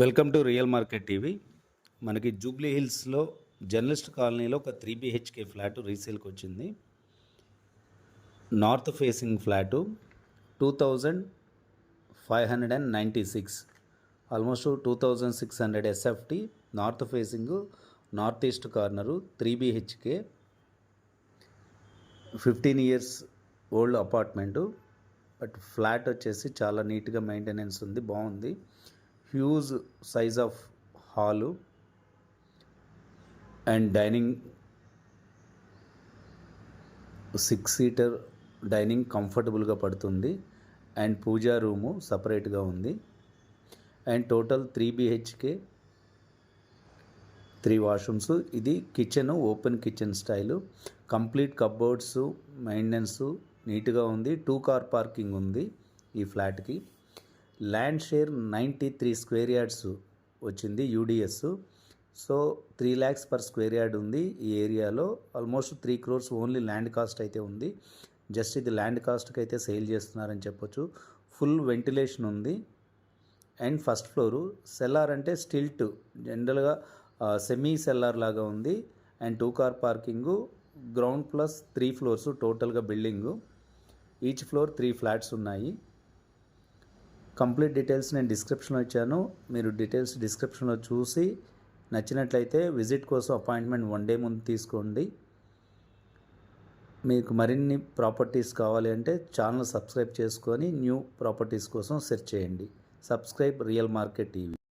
Welcome to Real Market TV. మనకి జూబ్లీ హిల్స్లో journalist కాలనీలో ఒక త్రీ బిహెచ్కే ఫ్లాట్ రీసేల్కి వచ్చింది. North facing flat two thousand five hundred and ninety six. Almost two thousand six hundred SFT north facing north east corner three BHK. Fifteen years old apartment. But flat వచ్చేసి చాలా నీట్గా maintenance ఉంది బాగుంది. Huge size of hall and dining six seater dining కంఫర్టబుల్గా పడుతుంది and puja room సపరేట్గా ఉంది and total three BHK three washrooms. ఇది kitchen open kitchen style. Complete cupboards maintenance నీట్గా ఉంది. టూ కార్ పార్కింగ్ ఉంది ఈ ఫ్లాట్కి. Land share ninety three square yards వచ్చింది UDS. So three lakhs per square yard ఉంది ఈ ఏరియాలో. Almost three crores only land cost అయితే ఉంది. జస్ట్ ఇది ల్యాండ్ కాస్ట్కి అయితే సేల్ చేస్తున్నారని చెప్పొచ్చు. ఫుల్ వెంటిలేషన్ ఉంది. అండ్ ఫస్ట్ ఫ్లోరు సెల్లార్ అంటే స్టిల్ట్ జనరల్గా సెమీ సెల్లార్ లాగా ఉంది. And two car parking ground plus three floors టోటల్గా building. Each floor three flats ఉన్నాయి. కంప్లీట్ డీటెయిల్స్ నేను డిస్క్రిప్షన్లో ఇచ్చాను. మీరు డీటెయిల్స్ డిస్క్రిప్షన్లో చూసి నచ్చినట్లయితే విజిట్ కోసం అపాయింట్మెంట్ వన్ డే ముందు తీసుకోండి. మీకు మరిన్ని ప్రాపర్టీస్ కావాలి అంటే ఛానల్ సబ్స్క్రైబ్ చేసుకొని న్యూ ప్రాపర్టీస్ కోసం సెర్చ్ చేయండి. Subscribe Real Market TV.